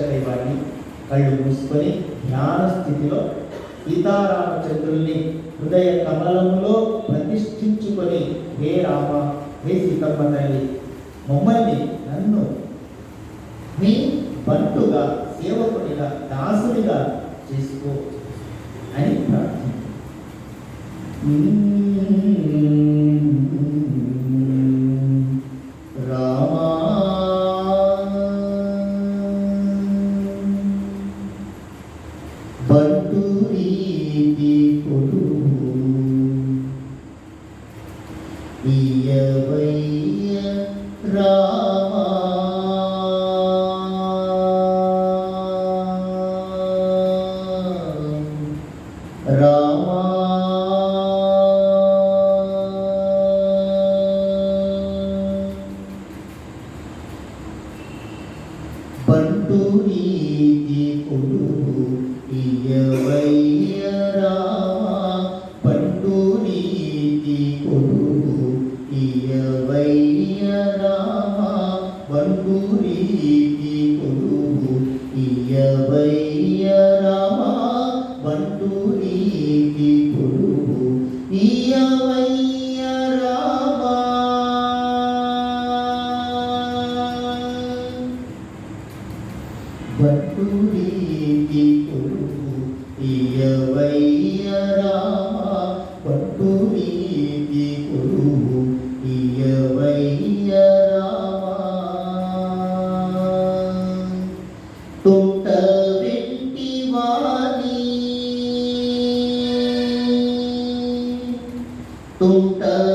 నిష్ఠగా వాడిని కళ్ళు మూసుకొని ధ్యాన స్థితిలో సీతారామచంద్రుల్ని హృదయ కమలంలో ప్రతిష్ఠించుకొని హే రామ హే సీతమ్మ తల్లి మమ్మల్ని నన్ను మీ బంటుగా సేవకునిగా దాసునిగా చేసుకో అని ప్రార్థన tung tơ.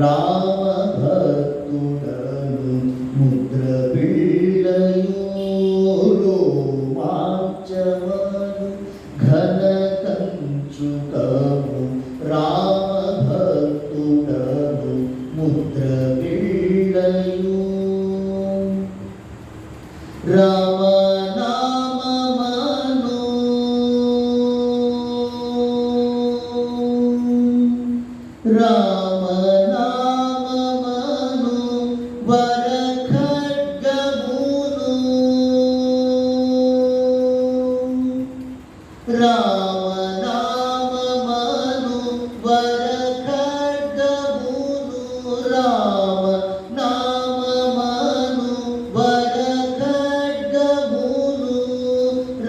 எல்லா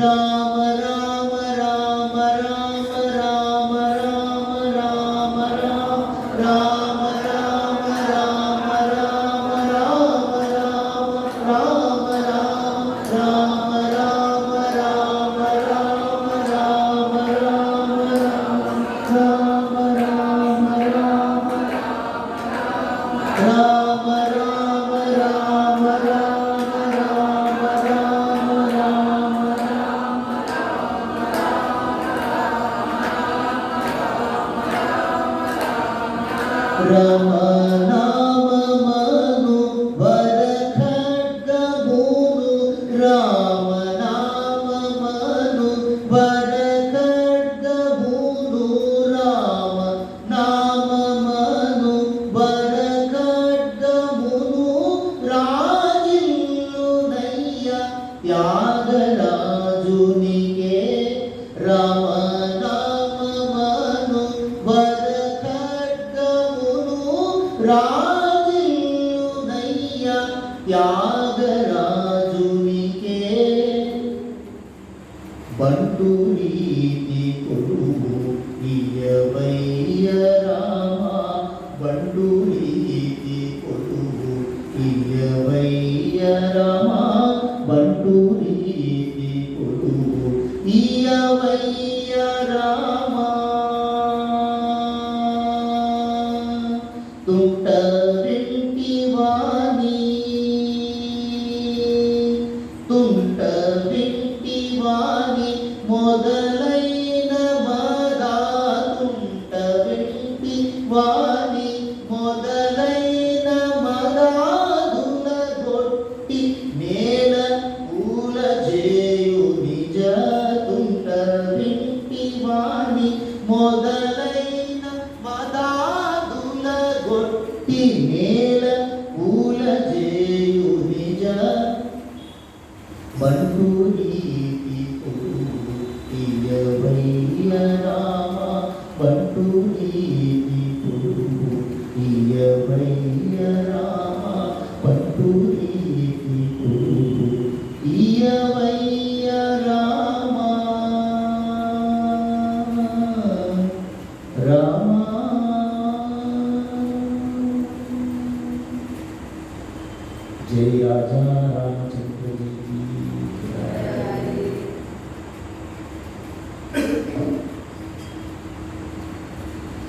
Lord.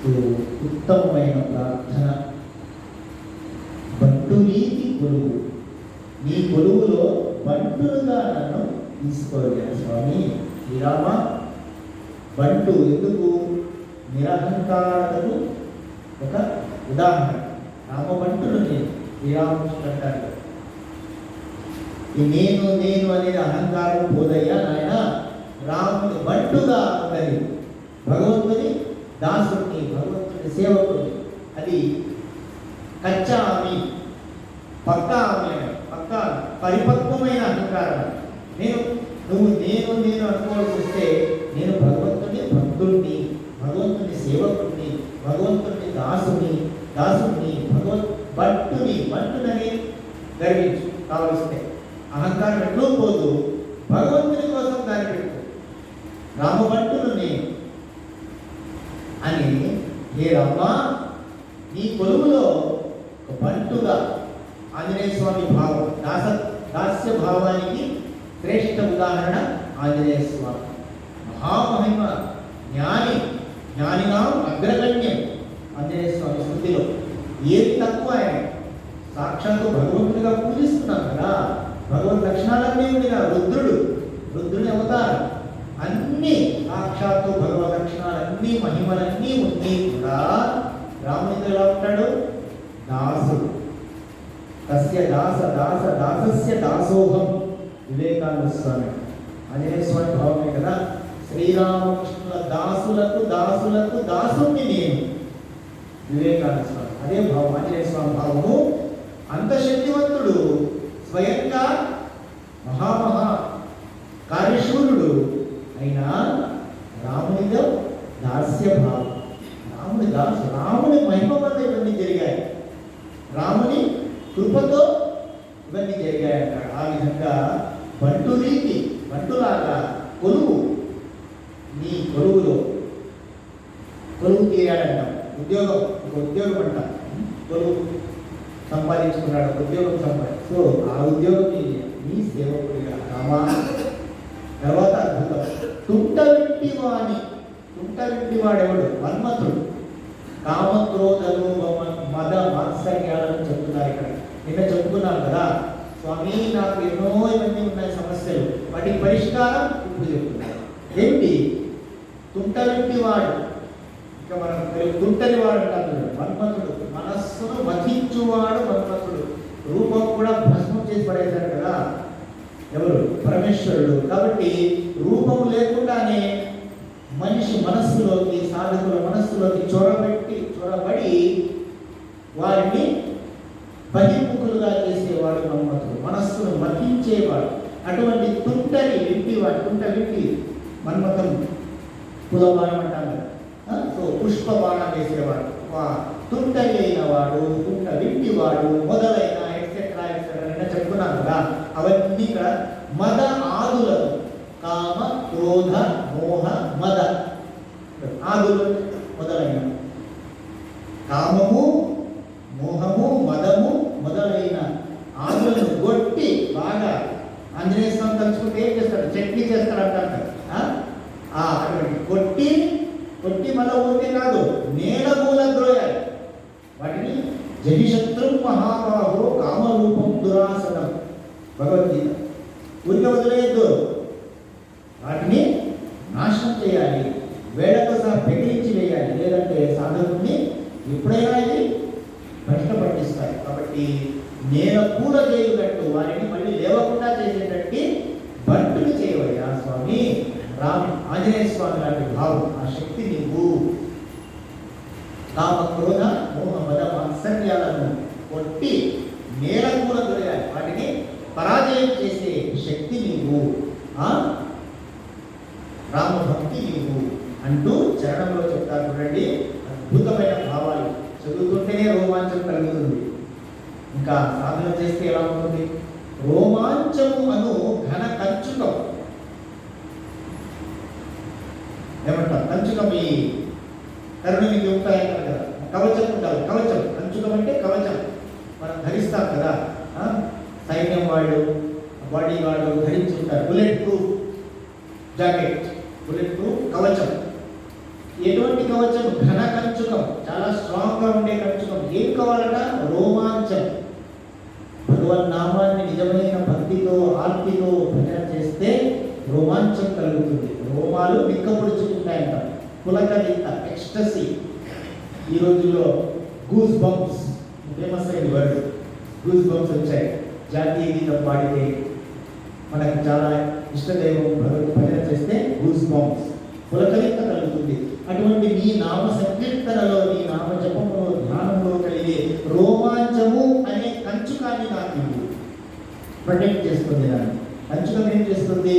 ఉత్తమమైన ప్రార్థన? బంటు నీతి కొలువు. నీ కొలువులో బంటులుగా నన్ను తీసుకోలే స్వామి. శ్రీరామ బంటు ఎందుకు? నిరహంకారతకు ఒక ఉదాహరణ. రామబంటులు నేను శ్రీరామకృష్ణుడు అంటారు నేను నేను అనేది అహంకారం పోదయ్యా నాయన. రాముని బంటుగా ఉన్నది భగవంతుని దాసుని భగవంతుడి సేవకుని అది కచ్చా ఆమె పక్కా ఆమె పక్కా పరిపక్వమైన అహంకారం. నేను నువ్వు నేను నేను అనుకోవాల్సి వస్తే నేను భగవంతుని భక్తుడిని భగవంతుని సేవకుడిని భగవంతుని దాసుని దాసుని భగవత్ భట్టుని భట్టునని గర్వించు. కావలిస్తే అహంకారం ఎన్నో పోదు. భగవంతుని కోసం దాన్ని పెట్టు రామభట్టును నేను అని హే రమ్మా నీ కొలువులో ఒక బంటుగా ఆంజనేయ స్వామి భావం దాస దాస్య భావానికి శ్రేష్ఠ ఉదాహరణ ఆంజనేయ స్వామి. మహామహిమ జ్ఞాని జ్ఞానిగా అగ్రగణ్యం ఆంజనేయ స్వామి శృతిలో ఏది తక్కువ ఆయన? సాక్షాత్తు భగవంతుడిగా పూజిస్తున్నాం కదా. భగవత్ లక్షణాలన్నీ ఉండిగా రుద్రుడు రుద్రుని అవతారం. అన్ని సాక్షాత్తు భగవ లక్షణాలన్నీ మహిమలన్నీ ఉండి కూడా రామునితో ఎలా ఉంటాడు? దాసుడు తస్య దాస దాస దాసస్య దాసోహం. వివేకానంద స్వామి. అనే స్వామి భావమే కదా? శ్రీరామకృష్ణుల దాసులకు దాసులకు దాసుని నేను. వివేకానంద స్వామి. అదే భావం ఆంజనేయ స్వామి భావము. అంత శక్తివంతుడు స్వయంగా మహామహ కార్యశూరుడు అయినా రామునిలో దాస్య భావం రాముని దాసు రాముని మహిమ వల్ల ఇవన్నీ జరిగాయి రాముని కృపతో ఇవన్నీ జరిగాయి అంటాడు ఆ విధంగా బంటు రీతి బంటులాగా కొలువు నీ కొలువులో కొలువు తీరాడంటాం ఉద్యోగం ఒక ఉద్యోగం అంట కొలువు సంపాదించుకున్నాడు ఒక ఉద్యోగం సంపాది సో ఆ ఉద్యోగం నీ- నీ సేవకుడిగా రామా తర్వాత అద్భుతం తుంట వింటి వాణి తుంట వింటి వాడెవడు మన్మథుడు కామక్రోధలు మమ- మద మాత్సర్యాలను చెప్తున్నారు ఇక్కడ నిన్న చెప్పుకున్నాం కదా స్వామి నాకు ఎన్నో ఉన్నాయి సమస్యలు. వాటికి పరిష్కారం ఇప్పుడు చెప్తున్నారు ఏంటి? తుంటలింటి వాడు ఇంకా మనం తెలుగు తుంటని వాడు అంటారు చూడండి. మన్మథుడు మనస్సును వధించువాడు మన్మథుడు రూపం కూడా భస్మం చేసి పడేశారు కదా. ఎవరు? పరమేశ్వరుడు. కాబట్టి రూపము లేకుండానే మనిషి మనస్సులోకి సాధకుల మనస్సులోకి చొరబెట్టి చొరబడి వారిని బహిర్ముఖులుగా చేసేవాడు మన్మథుడు మనస్సును మతించేవాడు. అటువంటి తుంటరి వింటి వాడు తుంట వింటి మన్మథం కులబాణం అంటాం కదా. సో పుష్ప బాణం వేసేవాడు. వా- తుంటరి అయిన వాడు తుంట వింటి వాడు మొదలైన ఎక్సెట్రా ఎక్సెట్రా నిన్న చెప్పుకున్నాం కదా. అవన్నీ ఇక్కడ మద ఆదులతో కామ క్రోధ మోహ మద. ఆదులు మొదలైన కామము చేస్తారంటారు అంటూ చరణంలో చెప్తారు చూడండి. అద్భుతమైన భావాలు. చదువుతుంటేనే రోమాంచం కలుగుతుంది. ఇంకా సాధన చేస్తే ఎలా ఉంటుంది? రోమాంచము అను ఘన కంచుకం. ఏమంటారు? కంచుకం ఈ కరుణని ఉంటాయంటారు కదా. కవచం ఉండాలి. కవచం. కంచుకం అంటే కవచం. మనం ధరిస్తాం కదా. సైన్యం వాళ్ళు బాడీ వాళ్ళు ధరించుంటారు bullet proof jacket bullet proof కవచం. కవచం ఘన కంచుకం చాలా స్ట్రాంగ్గా ఉండే కంచుకం. ఏం కావాలట? రోమాంచం భగవన్ నామాన్ని నిజమైన భక్తితో ఆర్తితో భజన చేస్తే రోమాంచం కలుగుతుంది. రోమాలు నిక్కపొడుచుకుంటాయంట పులకరింత ఎక్స్టసీ. ఈ రోజుల్లో గూస్ బంప్స్ ఫేమస్ అయిన వర్డ్. గూస్ బంప్స్ వచ్చాయి. జాతీయ గీతం పాడితే మనకు చాలా ఇష్టదైవం భగవత్ భజన చేస్తే గూస్ బంప్స్ పులకరింత కలుగుతుంది. అటువంటి నీ నామ సంకీర్తనలో నీ నామ జపంలో ధ్యానంలో కలిగే రోమాంచము అనే కంచుకాన్ని నాకు ప్రొటెక్ట్ చేస్తుంది దాన్ని కంచుకం ఏం చేస్తుంది?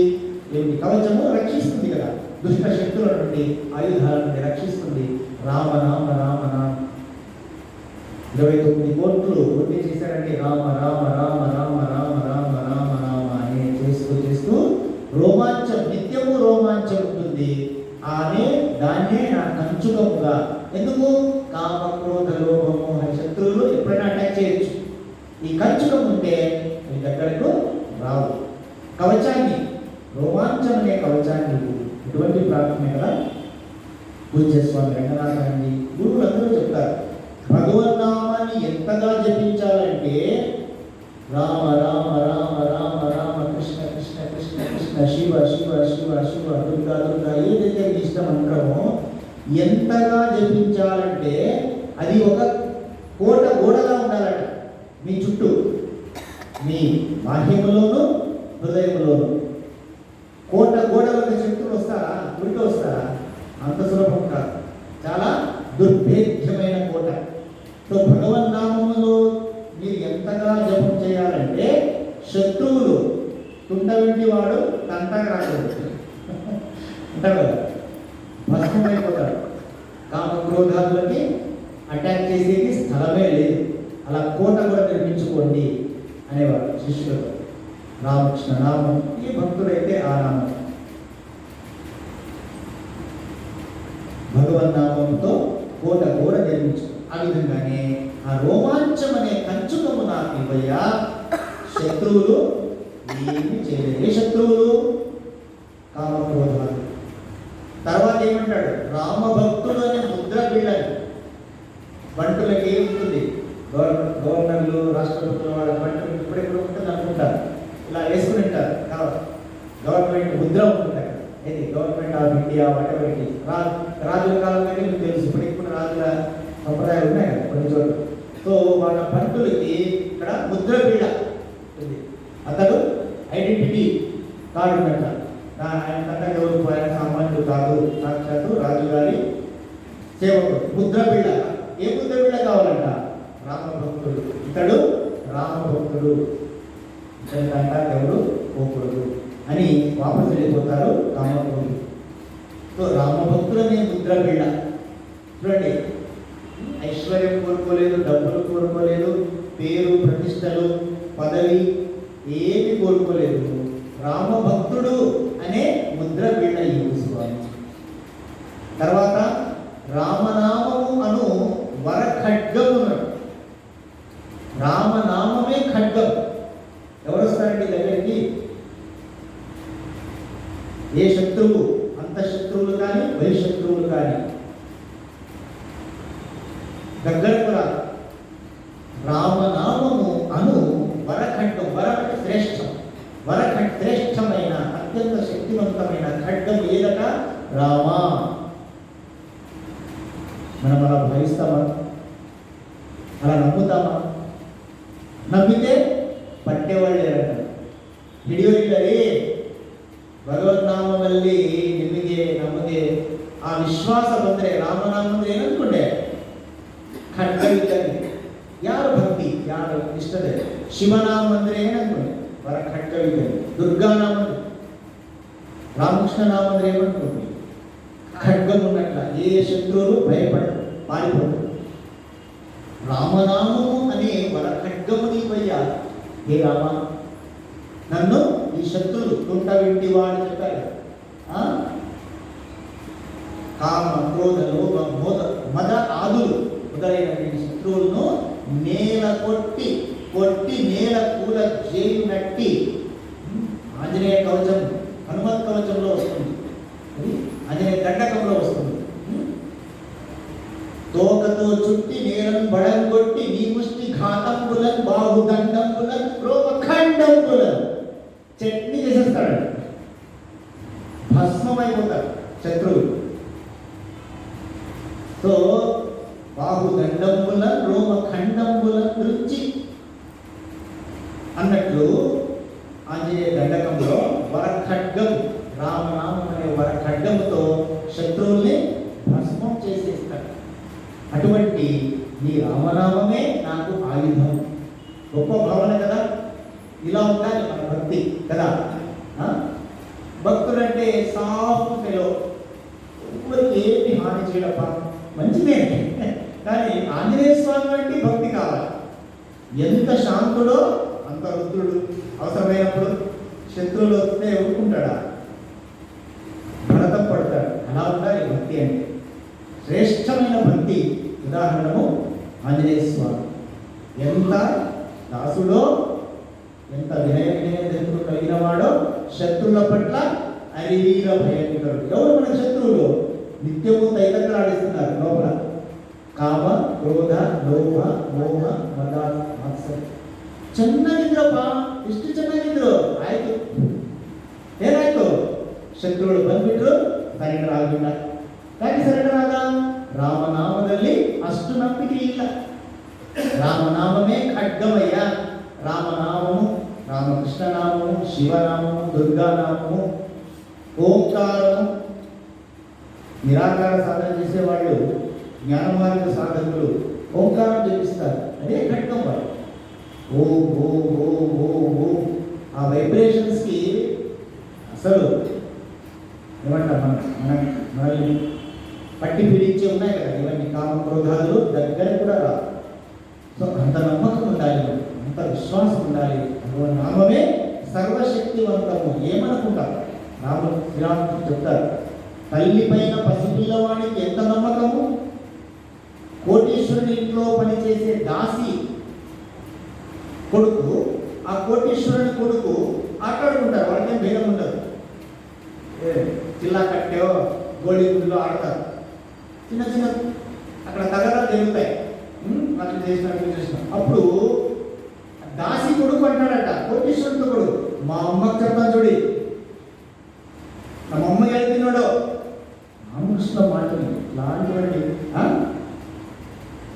ఏమిటి? కవచము రక్షిస్తుంది కదా. దుష్ట శక్తుల నుండి ఆయుధాల నుండి రక్షిస్తుంది. రామ రామ రామ రామ. ఇరవై తొమ్మిది కోట్లు వడ్డీ చేశారంటే రామ రామ రామ రామ రామ రామ రామ రామ అని చేస్తూ చేస్తూ రోమాంచం నిత్యము రోమాంచం ఉంటుంది ఆమె దాన్నే నా కంచుకముగా ఎందుకు? కామ క్రోధ లోభము అనే శత్రువులు ఎప్పుడైనా అటాక్ చేయొచ్చు. ఈ కంచుకం ఉంటే మీ దగ్గరకు రావు. కవచాన్ని రోమాంచం అనే కవచాన్ని ఎటువంటి ప్రార్థన కదా? పూజస్వామి రంగనాథాన్ని గురువులందరూ చెప్తారు. భగవన్నామాన్ని ఎంతగా జపించాలంటే రామ రామ రామ రామ రామ కృష్ణ కృష్ణ కృష్ణ కృష్ణ శివ శివ శివ శివ దుర్గా దుర్గా ఏదైతే ఇష్టం అంటామో ఎంతగా జపించాలంటే అది ఒక కోట గోడలా ఉండాలంట. మీ చుట్టూ మీ బాహ్యములోను హృదయంలోను కోట గోడలకు శక్తులు వస్తారా ఉరికి వస్తారా అంత సులభం కాదు చాలా దుర్భేద్యమైన కోట సో భగవన్ నామములో మీరు ఎంతగా జపం చేయాలంటే శత్రువులు తుంట వెంటి వాడు తంటగా రాకూడదు అంటారు కదా భస్మైపోతాడు కామ క్రోధాదులకి అటాక్ చేసేది స్థలమే లేదు అలా కోట కూడా నిర్మించుకోండి అనేవారు శిష్యులతో రామకృష్ణ నామం ఈ భక్తుడైతే ఆ నామం భగవన్నామంతో కోట గోడ నిర్మించు. ఆ విధంగానే ఆ రోమాంచం అనే కంచుకము నాకు ఇవ్వయ్యా. శత్రువులు ఏమి చేయలేదు ఏ శత్రువులు? కామక్రోధాలు తర్వాత ఏమంటాడు? రామభక్తుడు అనే ముద్ర బిళ్ళని బంటులకి ఏముంటుంది గవర్నమెంట్ గవర్నర్లు రాష్ట్రపతులు వాళ్ళ బంటులు ఇప్పుడెప్పుడు ఉంటుంది అనుకుంటారు. ఇలా వేసుకుని ఉంటారు. కాబట్టి గవర్నమెంట్ ముద్ర ఉంటుంది అక్కడ ఏది government of India whatever it is రా రాజుల కాలం మీకు తెలుసు ఇప్పుడు కొన్ని రాజుల సంప్రదాయాలు ఉన్నాయి కదా కొన్ని చోట్ల. సో వాళ్ళ పంతులకి ఇక్కడ ముద్ర పీడ ఉంది. అతడు ఐడెంటిటీ కార్డు ఉన్నట్ట ఆయన కన్నా ఎవరు? ఆయన సామాన్యుడు కాదు. సాక్షాత్తు రాజుగారి సేవకుడు. ముద్ర పీడ. ఏ ముద్ర పీడ కావాలంట? రామభక్తుడు. ఇతడు రామభక్తుడు. ఇతనికంట ఎవరు పోకూడదు అని వాపసు వెళ్ళిపోతారు కామకోటి సో రామభక్తులనే ముద్ర బిళ్ళ. చూడండి. ఐశ్వర్యం కోరుకోలేదు డబ్బులు కోరుకోలేదు పేరు ప్రతిష్టలు పదవి ఏమి కోరుకోలేదు రామభక్తుడు అనే ముద్ర బిళ్ళ ఈ స్వామి తర్వాత రామనా భరిస్తామా అలా నమ్ముతామా నమ్మితే ಪಠ್ಯವಾಳ್ಯ ಹಿಡಿಯೋರಿಲ್ಲರಿ ಭಗವದ್ನಾಮದಲ್ಲಿ ನಿಮಗೆ ನಮಗೆ ಆ ವಿಶ್ವಾಸ ಬಂದರೆ ರಾಮನಾಮ ಅಂದ್ರೆ ಏನಂದ್ಕೊಂಡೆ ಖಡ್ಗವಿದ್ದಂಗೆ ಯಾರು ಭಕ್ತಿ ಯಾರು ಇಷ್ಟದೆ ಶಿವನಾಮ ಅಂದ್ರೆ ಏನಂದ್ಕೊಂಡೆ ವರ ಖಡ್ಗವಿದ್ದಂಗೆ ದುರ್ಗಾನಾಮ రామకృష్ణ నామం అంటే ఏమనుకోండి ఖడ్గం ఉన్నట్ల ఏ శత్రువులు భయపడ పారిపోతారు రామనామము అనే వర ఖడ్గము నీపయ్యా హే రామ నన్ను ఈ శత్రులు తుంట వెంటి వాడు చెప్పారు ఆ? కామ క్రోధ లోభ మోద మద ఆదులు మొదలైనటువంటి శత్రువులను నేల కొట్టి కొట్టి నేల కూల చేయునట్టి ఆంజనేయ కవచం ఆంజనేయ స్వామి ఎంత దాసుడో ఎంత వినయ వినయదత్తుడు కలిగిన వాడో శత్రువుల పట్ల అరివీర భయంకరుడు ఎవరు మన శత్రువులు నిత్యము తైతక్కలాడిస్తున్నారు లోపల ಕಾಮ ಕ್ರೋಧ ಲೋಭ ಮೋಹ ಮದ ಮಾತ್ಸರ್ಯ ಚೆನ್ನಾಗಿದ್ರಪ್ಪ ಎಷ್ಟು ಚೆನ್ನಾಗಿದ್ರು ಆಯ್ತು ಏನಾಯ್ತು ಶತ್ರುಗಳು ಬಂದ್ಬಿಟ್ರು ಸರೆಂಡರ್ ಆಗಲಿಲ್ಲ ಯಾಕೆ ಸರೆಂಡರ್ ಆದ ರಾಮನಾಮದಲ್ಲಿ ಅಷ್ಟು ನಂಬಿಕೆ ಇಲ್ಲ రామనామమే ఖడ్గమయ్య. రామనామము రామకృష్ణనామము శివనామము దుర్గానామము ఓంకారము. నిరాకార సాధన చేసేవాళ్ళు జ్ఞానమార్గ సాధకులు ఓంకారం జపిస్తారు. అదే ఖడ్గం వాళ్ళు. ఓ ఓ ఓ ఓ ఓ. ఆ వైబ్రేషన్స్కి అసలు ఏమంటాం మనం? మనం మనల్ని పట్టి పీడించి ఉన్నాయి కదా. ఇవన్నీ కామ క్రోధాలు దగ్గర కూడా రా సో అంత నమ్మకం ఉండాలి మనకు. అంత విశ్వాసం ఉండాలి నువ్వు నామమే సర్వశక్తివంతము. ఏమనుకుంటాం రాముడు శ్రీరాముడు చెప్తారు తల్లి పైన పసిపిల్లవాడికి ఎంత నమ్మకము? కోటీశ్వరుని ఇంట్లో పనిచేసే దాసి కొడుకు ఆ కోటీశ్వరుని కొడుకు ఆటాడుకుంటారు. వాళ్ళకేం భేదం ఉండదు. చిల్లా కట్టేవో గోళీ గుడిలో ఆడతారు. చిన్న చిన్న అక్కడ తగరాలు జరుగుతాయి అట్లా చేసిన అట్లా చేసిన. అప్పుడు దాసి కొడుకు అంటాడట కోటీశ్వరుడు మా అమ్మ చెప్తాను చూడి. తమ అమ్మగా ఎడుతున్నాడు రామకృష్ణ మాటలు. లాంటివండి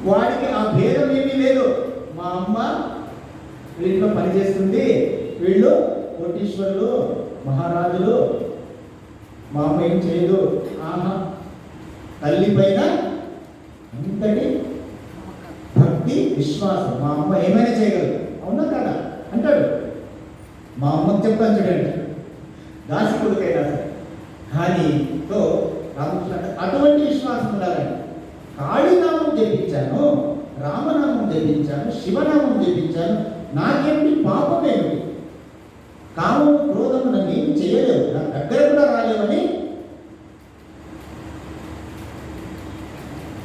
వాడికి ఆ భేదం ఏమీ లేదు. మా అమ్మ వీళ్ళలో పనిచేస్తుంది వీళ్ళు కోటీశ్వరులు మహారాజులు. మా అమ్మ ఏం చేయదు. ఆహా. తల్లి పైన అంతటి భక్తి విశ్వాసం. మా అమ్మ ఏమైనా చేయగలదు. అవునా కదా? అంటాడు. మా అమ్మకి చెప్తాను చూడండి. దాసి కొడుకైనా సరే. కానీ తో రామకృష్ణ అటువంటి విశ్వాసం ఉండాలండి. కాళీనామం జపించాను రామనామం జపించాను శివనామం జపించాను. నాకేమిటి పాపం ఏమిటి కామం క్రోధము నన్ను ఏమి చేయలేదు నా దగ్గర కూడా రాలేవని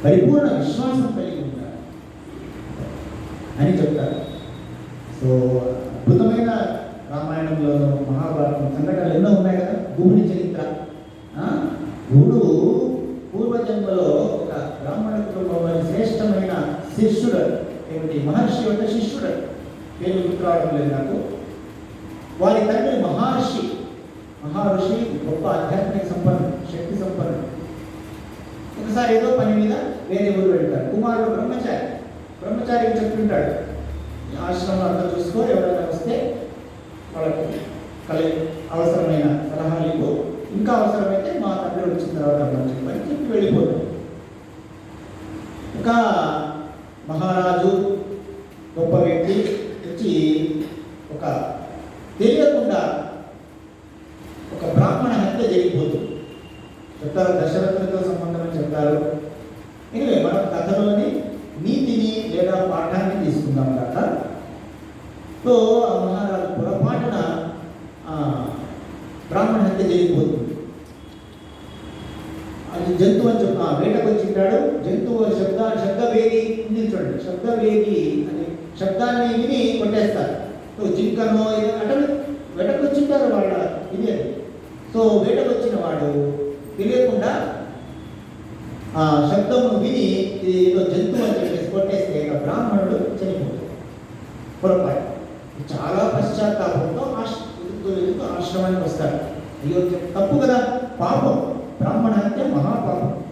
పరిపూర్ణ విశ్వాసం కలిగి ఉండాలి. అని చెప్తారు. సో అద్భుతమైన రామాయణంలోను మహాభారతం సంఘటనలు ఎన్నో ఉన్నాయి కదా? భూమిని చరిత్ర. ఆ? గుడు పూర్వజన్మలో ఒక బ్రాహ్మణ కుటుంబంలో శ్రేష్టమైన శిష్యుడు ఏమిటి? మహర్షి యొక్క శిష్యుడు పేరు గుర్తురావడం లేదు నాకు. వారి తండ్రి మహర్షి. మహర్షి గొప్ప ఆధ్యాత్మిక సంపన్నం శక్తి సంపన్నుడు. ఒకసారి ఏదో పని మీద వేరే ఊరు వెళ్తాడు. కుమారుడు బ్రహ్మచారి. బ్రహ్మచారికి చెప్తుంటాడు? ఆశ్రమం అంతా చూసుకో ఎవరైనా వస్తే వాళ్ళకు కలి అవసరమైన సలహాలు ఇవ్వు. ఇంకా అవసరమైతే మా తండ్రి వచ్చిన తర్వాత మనం చెప్పని చెప్పి వెళ్ళిపోతాం. ఇంకా మహారాజు గొప్ప వ్యక్తి వచ్చి ఒక తెలియకుండా ఒక బ్రాహ్మణ హత్య జరిగిపోతుంది. చెప్తారు దశరథులతో సంబంధం అని చెప్తారు. ఎనివే మనం కథలోని నీతిని లేదా పాఠాన్ని తీసుకుందాం. సో ఆ మహారాజు పొరపాటున బ్రాహ్మణ హత్య చేయకపోతుంది. అది జంతువు అని చెప్పి వేటకు వచ్చింటాడు జంతువు శబ్ద శబ్దవేది ఉంది చూడండి. శబ్దవేది అని శబ్దాన్ని విని కొట్టేస్తారు. సో జింకనో ఇది వేటకు వచ్చింటారు వాళ్ళ ఇది సో వేటకు వచ్చిన వాడు తెలియకుండా ఆ శబ్దము విని ఏదో జంతువు అని చెప్పేసి కొట్టేస్తే బ్రాహ్మణుడు చనిపోతాడు. పొరపాటు. చాలా పశ్చాత్తాపంతో ఆశ ఆశ్రమానికి వస్తాడు అయ్యో తప్పు కదా. పాపం. బ్రాహ్మణ హత్య మహాపాపం.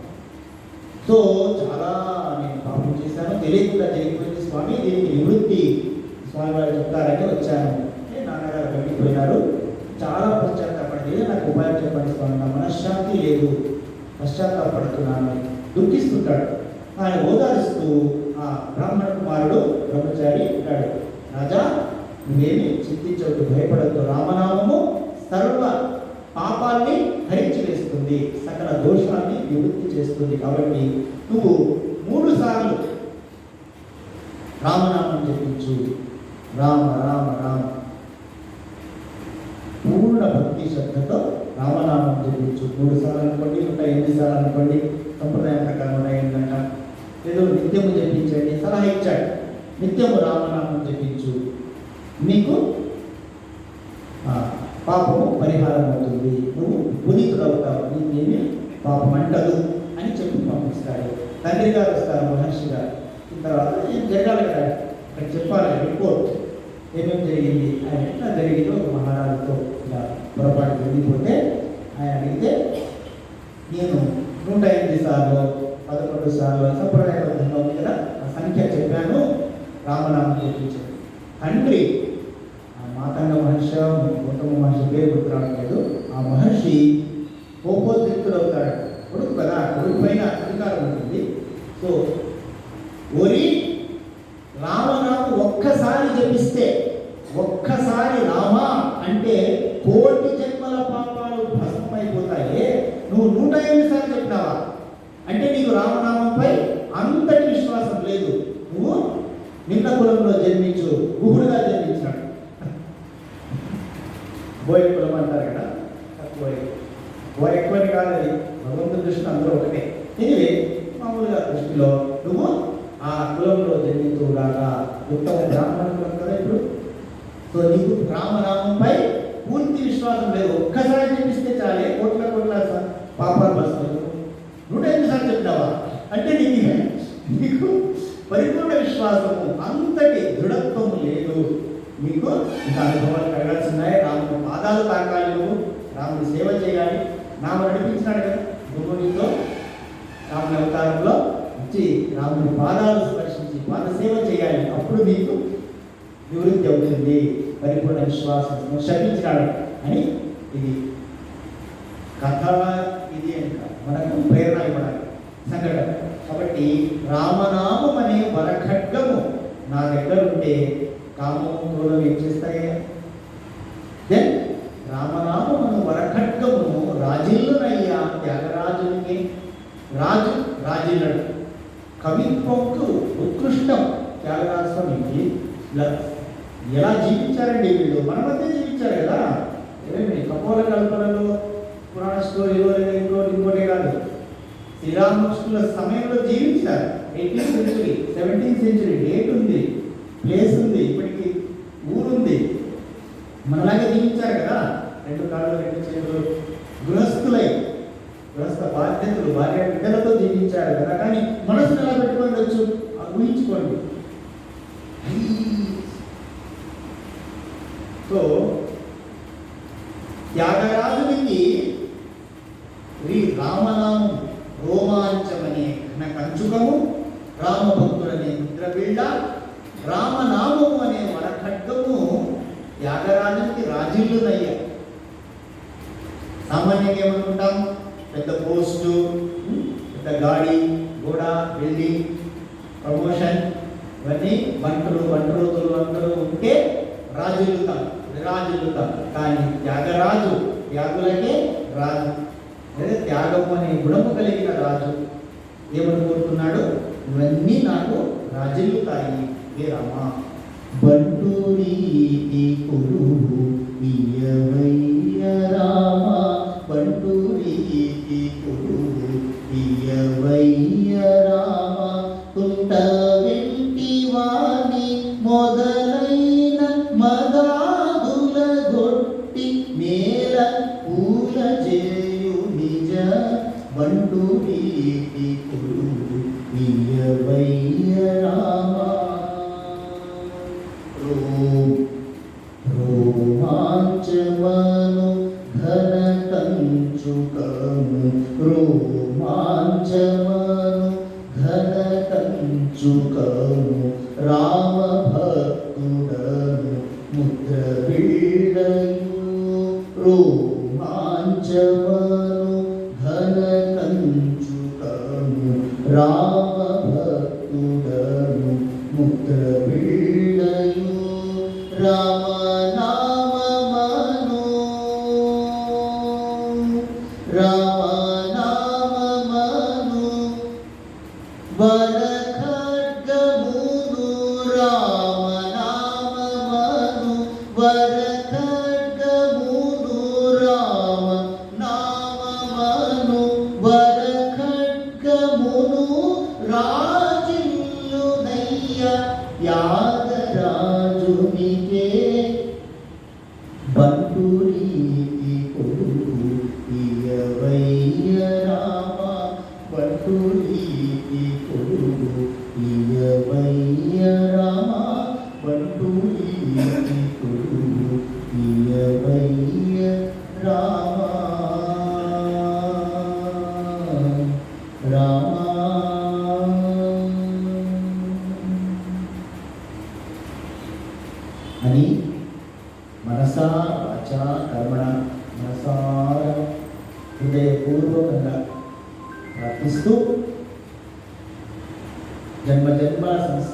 సో చాలా నేను పాపం చేశాను. తెలియకుండా తెలియకపోయింది స్వామి దీనికి నివృత్తి. స్వామి వారు చెప్తారని వచ్చాను. అంటే నాన్నగారు వెళ్ళిపోయినారు చాలా పశ్చాత్తాపడింది నాకు ఉపాయం చెప్పండి స్వామి. నా మనశ్శాంతి లేదు. పశ్చాత్తాపడుతున్నాను. దుఃఖిస్తుంటాడు. ఆయన ఓదారుస్తూ ఆ బ్రాహ్మణ కుమారుడు బ్రహ్మచారి ఉంటాడు రాజా నువ్వేమి చింతించవద్దు భయపడద్దు రామనామము సర్వ పాపాన్ని హరించి వేస్తుంది సకల దోషాన్ని నివృత్తి చేస్తుంది. కాబట్టి నువ్వు మూడు సార్లు రామనామం జపించు. రామ రామ రామ. పూర్ణ భక్తి శ్రద్ధతో రామనామం జపించు. మూడు సార్లు అనుకోండి ఇంకా ఎనిమిది సార్లు అనుకోండి. సంప్రదాయం ప్రకారం ఉన్నాయి ఏంటంట ఏదో నిత్యము జపించండి సలహా ఇచ్చాడు. నిత్యము రామనామం జపించు. నీకు పాపము పరిహారం అవుతుంది. నువ్వు పునీతుడవుతావు నీకేమి పాపం అంటదు అని చెప్పి పంపిస్తాడు. తండ్రి గారు వస్తారు మహర్షి గారు. తర్వాత ఏం జరగాలి కదా? అక్కడ చెప్పాలి రిపోర్ట్ ఏమేమి జరిగింది ఆయన ఎట్లా జరిగిందో ఒక మహారాజుతో ఇలా పొరపాటు జరిగిపోతే ఆయన అడిగితే నేను నూట ఎనిమిది సార్లు పదకొండు సార్లు సంప్రదాయబద్ధంగా ఉంది కదా ఆ సంఖ్య చెప్పాను. రామనామం చెప్పించాడు తండ్రి మాతంగ మహర్షి గౌతమ మహర్షి పేరు గుర్తు రావట్లేదు ఆ మహర్షి కోపోద్రిక్తుడు అవుతాడు కొడుకు కదా కొడుకు పైన అధికారం ఉంటుంది. సో ఓరి రామనామం ఒక్కసారి జపిస్తే ఒక్కసారి రామ అంటే కోటి జన్మల పాపాలు భస్మైపోతాయి నువ్వు నూట ఎనిమిది సార్లు చెప్పినావా అంటే నీకు రామనామంపై అంతటి విశ్వాసం లేదు నువ్వు నిన్న కులంలో జన్మించు గుహుడుగా జన్మించినాడు బోయ కులం అంటారు కదా తక్కువ బోయ ఎక్కువని కాదు అది భగవంతుని దృష్టిలో అందరూ ఒకటే ఇది మామూలుగా దృష్టిలో నువ్వు ఆ కులంలో జన్మించుగాక ఉత్తమ బ్రాహ్మణ కులం కదా ఇప్పుడు. సో నీకు రామనామంపై పూర్తి విశ్వాసం లేదు ఒక్కసారి చెప్పిస్తే చాలే కోట్ల కోట్ల స- పాపాలు వస్తాయి నూట ఎనిమిది సార్లు చెప్తావా అంటే నీకు నీకు పరిపూర్ణ విశ్వాసము అంతటి దృఢత్వము లేదు నీకు ఇంకా అనుభవాలు కలగాల్సిన్నాయి రాముని పాదాలు తాకాలి నువ్వు రాముని సేవ చేయాలి నాము నడిపించినాడు కదా గురువునితో రాముని అవతారంలో వచ్చి రాముని పాదాలు స్పర్శించి పాద సేవ చేయాలి అప్పుడు నీకు నివృత్తి అవుతుంది విశ్వాసము. శపించినాడు అని ఇది కథ ఇది అని కాదు. మనకు ప్రేరణ ఇవ్వడానికి సంఘటన. కాబట్టి రామనామం అనే వరఖడ్గము నా దగ్గర ఉంటే కామము క్రోధం ఏం చేస్తాయి? దెన్ రామనామము వరఖడ్గము రాజిల్లునయ్యా త్యాగరాజునికి రాజు రాజిల్లడు కవిత్వంకు ఉత్కృష్టం. త్యాగరాజ స్వామికి ల- ఎలా జీవించారండి వీళ్ళు? మన మధ్య జీవించారు కదా? ఏమి కపోల కల్పనలో పురాణ స్టోరీలో లేదా ఇంకోటి ఇంకోటే కాదు. శ్రీరామకృష్ణుల సమయంలో జీవించారు. Eighteenth century seventeen century date ఉంది ప్లేస్ ఉంది ఇప్పటికి ఊరుంది మనలాగే జీవించారు కదా? రెండు కాళ్ళు రెండు చేతులు. గృహస్థులై గృహస్థ బాధ్యతలు భార్య బిడ్డలతో జీవించారు కదా? కానీ మనసును ఎలా పెట్టుకోవచ్చు ఊహించుకోండి సో త్యాగరాజునికి శ్రీ రామనామం రోమాంచమనే ఘన కంచుకము రామభక్తుడనే ముద్రబిళ్ళ రామనామము అనే వరఖడ్గము త్యాగరాజునికి రాజిల్లునయ్య సామాన్యంగా ఏమనుకుంటాం? పెద్ద పోస్టు పెద్ద గాడి గోడ బిల్డింగ్ ప్రమోషన్ ఇవన్నీ వంటలు వంటలు వంటలు ఉంటే రాజులుతాం విరాజులుతాం కానీ త్యాగరాజు త్యాగులకే రాజు. లేదా త్యాగం అనే గుణము కలిగిన రాజు. ఏమని కోరుతున్నాడు ఇవన్నీ నాకు రాజిల్లుతాయి హే రామ? బంటూరి రీతి కొలువు బంటు రీతి కొలువు